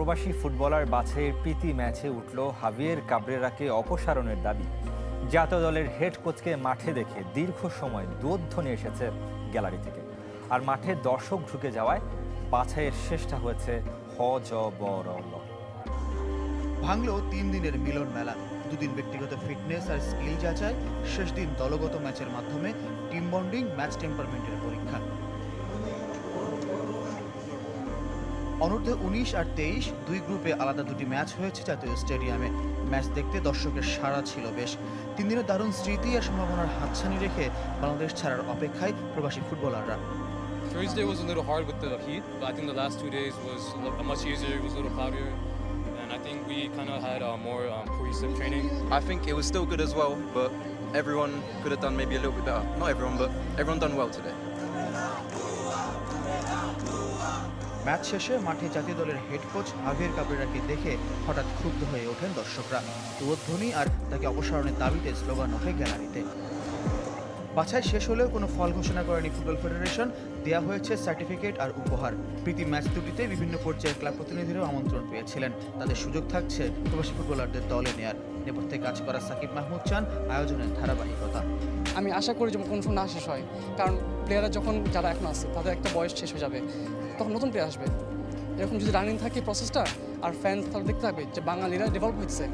প্রবাসী ফুটবলার বাছাইয়ের প্রীতি ম্যাচে উঠল হাভিয়ের কাবরেরাকে অপসারণের দাবি। জাতীয় দলের হেড কোচকে মাঠে দেখে দীর্ঘ সময় দুধ্বনি এসেছে গ্যালারি থেকে। আর মাঠে দর্শক ঢুকে যাওয়ায় বাছাইয়ের শেষটা হয়েছে হ জ ব র ভাঙলো তিন দিনের মিলন মেলা। দুদিন ব্যক্তিগত ফিটনেস আর স্কিল যাচাই, শেষ দিন দলগত ম্যাচের মাধ্যমে টিম বন্ডিং, ম্যাচ টেম্পারমেন্টের পরীক্ষা। অনূর্ধ্ব উনিশ আর তেইশ দুই গ্রুপে আলাদা দুটি ম্যাচ হয়েছে জাতীয় স্টেডিয়ামে ম্যাচ দেখতে দর্শকের সাড়া ছিল বেশ তিন দিনের দারুণ স্মৃতি আর সম্ভাবনার হাতছানি রেখে বাংলাদেশ ছাড়ার অপেক্ষায় প্রবাসী ফুটবলাররা Thursday was a little hard with the heat, but I think the last two days was a much easier. It was a little cloudier, and I think we kind of had uh, more um, cohesive training. I think it was still good as well, but everyone could have done maybe a little bit better. Not everyone, but everyone done well today. Match শেষে মাঠে জাতীয় দলের head coach Javier কাবরেরাকে দেখে হঠাৎ ক্ষুব্ধ হয়ে ওঠেন দর্শকরা। উদ্বোধনী আর তাকে অপসারণের দাবিতে স্লোগান ওঠে গ্যালারিতে। বাছাই শেষ হলেও কোনো ফল ঘোষণা করেনি ফুটবল ফেডারেশন। দেয়া হয়েছে সার্টিফিকেট আর উপহার। প্রীতি ম্যাচ দুটিতে বিভিন্ন পর্যায়ের ক্লাব প্রতিনিধিরাও আমন্ত্রণ পেয়েছিলেন। তাদের সুযোগ থাকছে প্রবাসী ফুটবলারদের দলে নেয়ার। নেপথ্যে কাজ করা সাকিব মাহমুদ চান আয়োজনের ধারাবাহিকতা। আমি আশা করি যে কোনো না শেষ হয়। কারণ প্লেয়াররা যখন, যারা এখন আছে, তাদের একটা বয়স শেষ হয়ে যাবে। তখন নতুন প্লেয়ার আসবে। এরকম যদি রানিং থাকে প্রসেসটা আর ফ্যান তাহলে দেখতে হবে যে বাঙালিরা ডেভেলপ হচ্ছে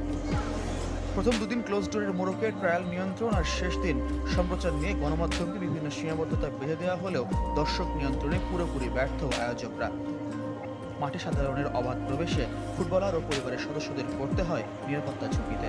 প্রথম দুদিন ক্লোজ ডোরের মোড়কে ট্রায়াল নিয়ন্ত্রণ আর শেষ দিন সম্প্রচার নিয়ে গণমাধ্যমকে বিভিন্ন সীমাবদ্ধতা বেঁধে দেওয়া হলেও দর্শক নিয়ন্ত্রণে পুরোপুরি ব্যর্থ আয়োজকরা। মাঠে সাধারণের অবাধ প্রবেশে ফুটবলার ও পরিবারের সদস্যদের পড়তে হয় নিরাপত্তা ঝুঁকিতে।